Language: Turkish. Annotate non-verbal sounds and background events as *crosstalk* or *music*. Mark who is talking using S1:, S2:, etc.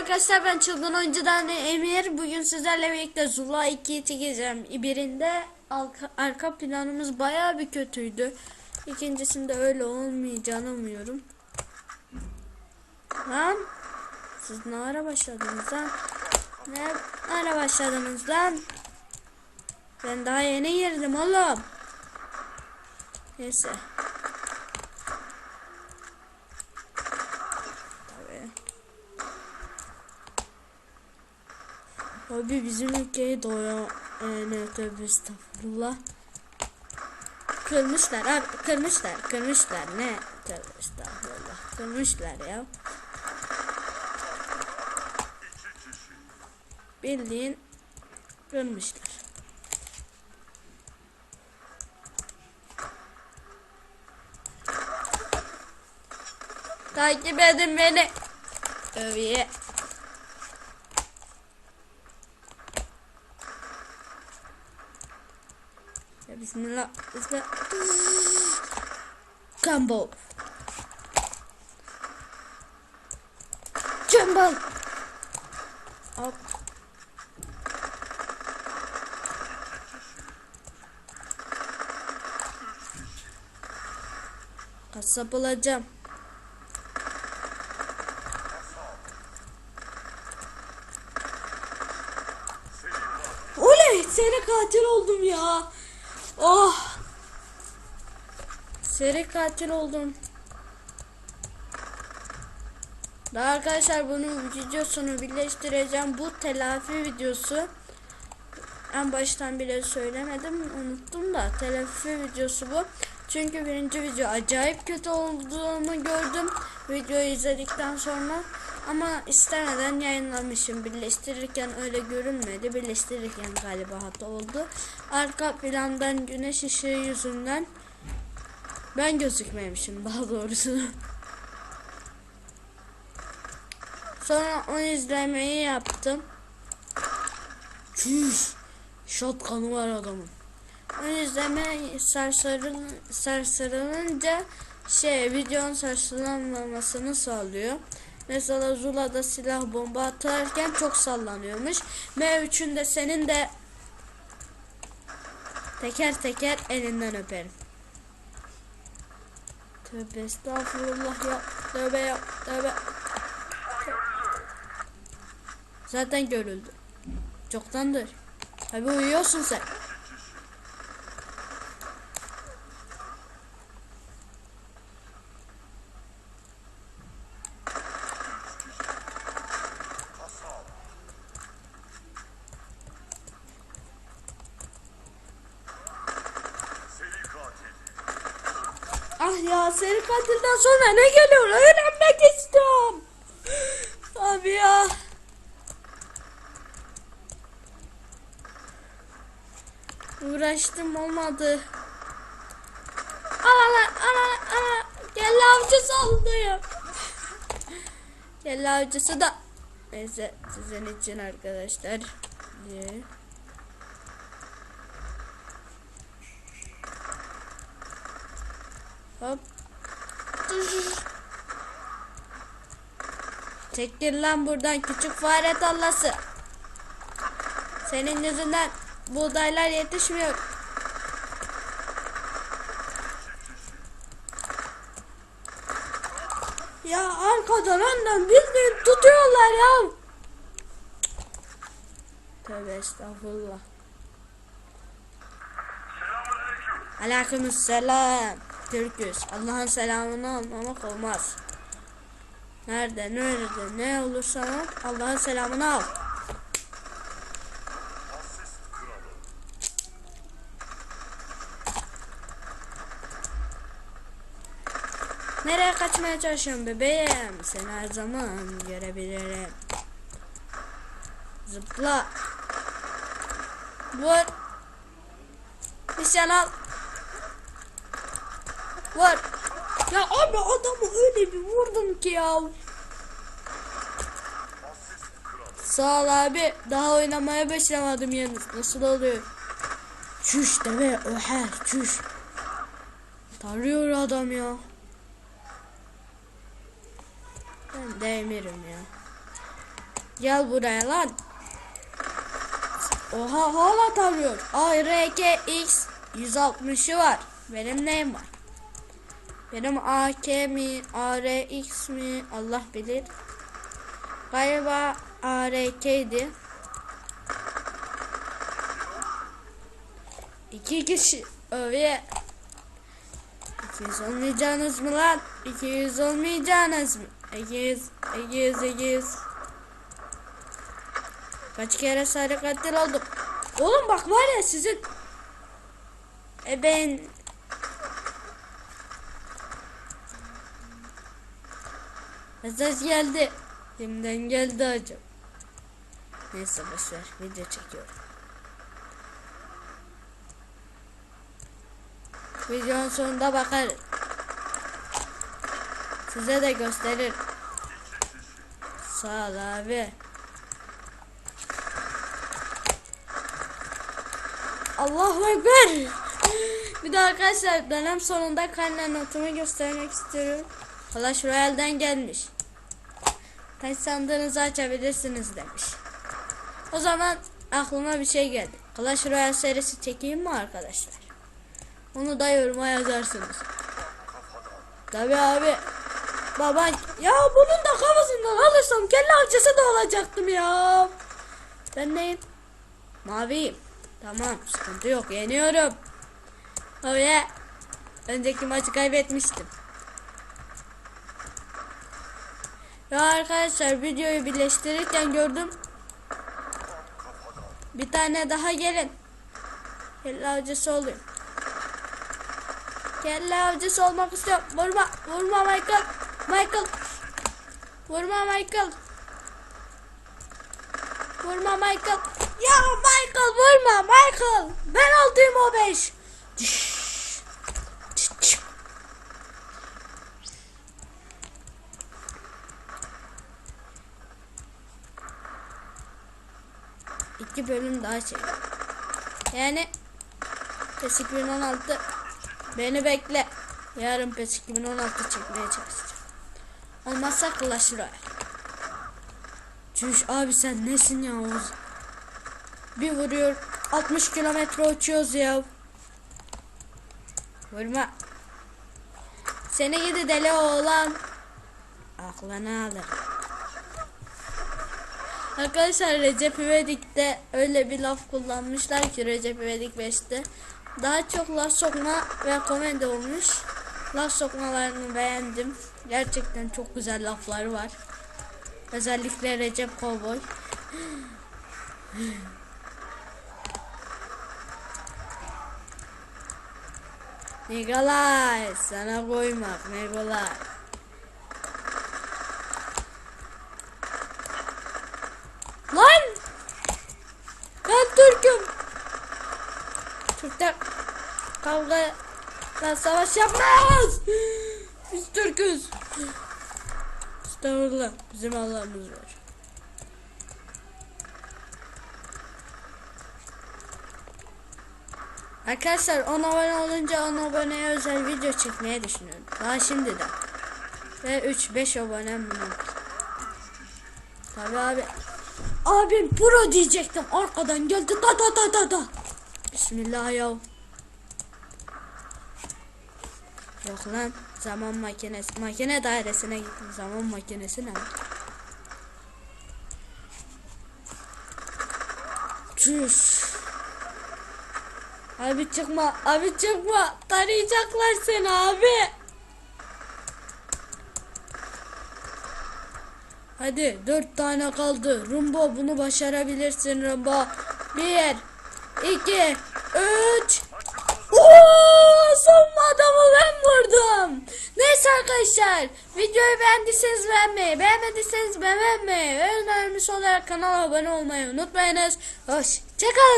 S1: arkadaşlar ben çılgın oyuncudan Emir. Bugün sizlerle birlikte Zula 2'yi çekeceğim. Birinde arka, arka planımız baya bir kötüydü. İkincisinde öyle olmayacağını umuyorum. Lan siz ne ara başladınız lan? Ne ara başladınız lan? Ben daha yeni girdim oğlum. Neyse. Abi bizim ülkeyi doya e, ne tövbe estağfurullah. Kırmışlar abi kırmışlar kırmışlar ne tövbe estağfurullah kırmışlar ya. Bildiğin kırmışlar. Takip edin beni. Övüye. Bismillah. Bismillah. Combo. Jumbo. Hop. Kasap olacağım. Oley seri katil oldum ya. Oh. Seri katil oldum. Daha arkadaşlar bunun videosunu birleştireceğim. Bu telafi videosu. En baştan bile söylemedim. Unuttum da telafi videosu bu. Çünkü birinci video acayip kötü olduğunu gördüm. Videoyu izledikten sonra. Ama istemeden yayınlamışım. Birleştirirken öyle görünmedi. Birleştirirken galiba hata oldu. Arka plandan güneş ışığı yüzünden ben gözükmemişim daha doğrusu. *laughs* Sonra onu izlemeyi yaptım. Çüş. Shotgun'u var adamın. Onu izleme sarsarın, sarsarılınca şey videonun sarsılanmamasını sağlıyor. Mesela Zula'da silah bomba atarken çok sallanıyormuş. M3'ün de senin de teker teker elinden öperim. Tövbe estağfurullah ya. Tövbe ya. Tövbe. Zaten görüldü. Çoktandır. Abi uyuyorsun sen.
S2: Seri katil.
S1: Ah ya seri katilden sonra ne geliyor öğrenmek istiyorum. Abi ya. Uğraştım olmadı. Ana ana ana. Kelle avcısı oldum. Kelle avcısı da. Neyse sizin için arkadaşlar. Diye. Hop. Çekil lan buradan küçük fare tallası. Senin yüzünden buğdaylar yetişmiyor. Ya arkadan önden bildiğin tutuyorlar ya. Tövbe estağfurullah.
S2: Selamünaleyküm.
S1: Aleykümselam. Türküz. Allah'ın selamını almamak olmaz. Nerede, nerede, ne olursa ol, Allah'ın selamını al. Nereye kaçmaya çalışıyorsun bebeğim? Seni her zaman görebilirim. Zıpla. Vur. Nişan al. Vur. Ya abi adamı öyle bir vurdum ki ya. Sağ ol abi. Daha oynamaya başlamadım yalnız. Nasıl oluyor? Çüş deme öher çüş. Tarıyor adam ya. Ben de emirim ya. Gel buraya lan. Oha hala tarıyor. ARKX 160'ı var. Benim neyim var? Benim AK mi, ARX mi Allah bilir. Galiba ARK'ydi. İki kişi öyle. 200 olmayacaksınız mı lan? 200 olmayacaksınız mı? 200, 200, 200. Kaç kere sarı katil oldum. Oğlum bak var ya sizin... E ben... Mesaj geldi. Kimden geldi acaba? Neyse boşver video çekiyorum. Videonun sonunda bakarız. Size de gösterir. Sağ ol abi. Allahu Ekber. Bir de arkadaşlar dönem sonunda karne notumu göstermek istiyorum. Clash Royale'den gelmiş. Taş sandığınızı açabilirsiniz demiş. O zaman aklıma bir şey geldi. Clash Royale serisi çekeyim mi arkadaşlar? Onu da yoruma yazarsınız. Tabi abi. Baba ya bunun da kafasından alırsam kelle akçası da olacaktım ya. Ben neyim? Maviyim. Tamam sıkıntı yok yeniyorum. Öyle. Önceki maçı kaybetmiştim. Ya arkadaşlar videoyu birleştirirken gördüm. Bir tane daha gelin. Kelle avcısı olayım. Kelle avcısı olmak istiyorum. Vurma, vurma Michael. Michael. Vurma Michael. Vurma Michael. Ya Michael vurma Michael. Ben aldığım o beş. İki bölüm daha çek. Yani PES 2016 beni bekle. Yarın PES 2016 çekmeye çalışacağım. Olmazsa Clash Royale. Çüş abi sen nesin ya Oğuz? Bir vuruyor 60 kilometre uçuyoruz ya. Vurma. Seni gidi deli oğlan. Aklını alır. Arkadaşlar Recep İvedik'te öyle bir laf kullanmışlar ki Recep İvedik 5'te. Daha çok laf sokma ve komedi olmuş. Laf sokmalarını beğendim. Gerçekten çok güzel lafları var. Özellikle Recep Kovboy. *gasps* Nikolay sana koymak Nikolay. Lan! Ben Türk'üm. Türkler kavga lan savaş yapmaz. Biz Türk'üz. Estağfurullah. Bizim Allah'ımız var. Arkadaşlar 10 abone olunca 10 aboneye özel video çekmeye düşünüyorum. Daha şimdiden. Ve 3-5 abonem var. Tabi abi. Abim pro diyecektim. Arkadan geldi da da da da da. Bismillah ya. Yok lan. Zaman makinesi. Makine dairesine gittim. Zaman makinesi ne? Çüş. Abi çıkma. Abi çıkma. Tarayacaklar seni abi. Hadi dört tane kaldı. Rumbo bunu başarabilirsin Rumbo. Bir, iki, üç. Oo, son adamı ben vurdum. Neyse arkadaşlar videoyu beğendiyseniz beğenmeyi, beğenmediyseniz beğenmeyi önermiş olarak kanala abone olmayı unutmayınız. Hoşçakalın.